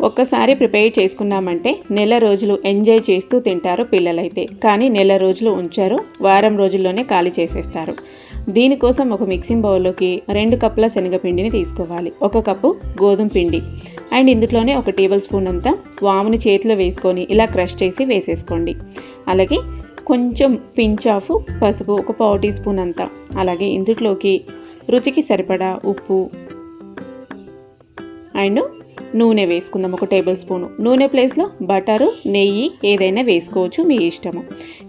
ఒక్కసారి ప్రిపేర్ చేసుకున్నామంటే నెల రోజులు ఎంజాయ్ చేస్తూ తింటారు పిల్లలైతే. కానీ నెల రోజులు ఉంచారు వారం రోజుల్లోనే ఖాళీ చేసేస్తారు. దీనికోసం ఒక మిక్సింగ్ బౌల్లోకి రెండు కప్పుల శనగపిండిని తీసుకోవాలి. ఒక కప్పు గోధుమ పిండి అండ్ ఇందులోనే ఒక టేబుల్ స్పూన్ అంతా వాముని చేతిలో వేసుకొని ఇలా క్రష్ చేసి వేసేసుకోండి. అలాగే కొంచెం పించ్ ఆఫ్ పసుపు ఒక పావు టీ స్పూన్ అంతా. అలాగే ఇందులోకి రుచికి సరిపడా ఉప్పు అండ్ నూనె వేసుకుందాం ఒక టేబుల్ స్పూను. నూనె ప్లేస్లో బటరు నెయ్యి ఏదైనా వేసుకోవచ్చు మీ ఇష్టము.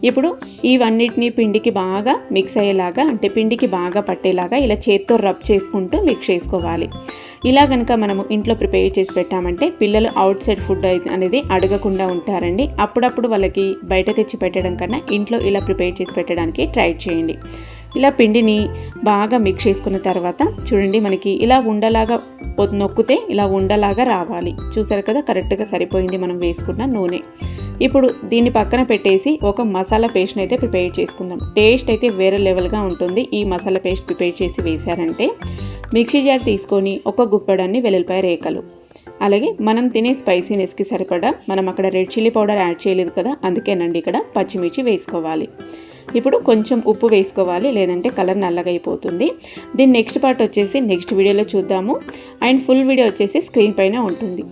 ఇప్పుడు ఇవన్నిటిని పిండికి బాగా మిక్స్ అయ్యేలాగా అంటే పిండికి బాగా పట్టేలాగా ఇలా చేత్తో రబ్ చేసుకుంటూ మిక్స్ చేసుకోవాలి. ఇలా కనుక మనము ఇంట్లో ప్రిపేర్ చేసి పెట్టామంటే పిల్లలు అవుట్ సైడ్ ఫుడ్ అనేది అడగకుండా ఉంటారండి. అప్పుడప్పుడు వాళ్ళకి బయట తెచ్చి పెట్టడం కన్నా ఇంట్లో ఇలా ప్రిపేర్ చేసి పెట్టడానికి ట్రై చేయండి. ఇలా పిండిని బాగా మిక్స్ చేసుకున్న తర్వాత చూడండి మనకి ఇలా ఉండలాగా నొక్కితే ఇలా ఉండలాగా రావాలి. చూసారు కదా కరెక్ట్గా సరిపోయింది మనం వేసుకున్న నూనె. ఇప్పుడు దీన్ని పక్కన పెట్టేసి ఒక మసాలా పేస్ట్ని అయితే ప్రిపేర్ చేసుకుందాం. టేస్ట్ అయితే వేరే లెవెల్గా ఉంటుంది. ఈ మసాలా పేస్ట్ ప్రిపేర్ చేసి వేశారంటే మిక్సీ జార్ తీసుకొని ఒక గుప్పడాన్ని వెల్లుల్లిపాయ రేఖలు. అలాగే మనం తినే స్పైసీనెస్కి సరిపడా మనం అక్కడ రెడ్ చిల్లీ పౌడర్ యాడ్ చేయలేదు కదా అందుకేనండి ఇక్కడ పచ్చిమిర్చి వేసుకోవాలి. ఇప్పుడు కొంచెం ఉప్పు వేసుకోవాలి లేదంటే కలర్ నల్లగా అయిపోతుంది. దీని నెక్స్ట్ పార్ట్ వచ్చేసి నెక్స్ట్ వీడియోలో చూద్దాము. అండ్ ఫుల్ వీడియో వచ్చేసి స్క్రీన్ పైన ఉంటుంది.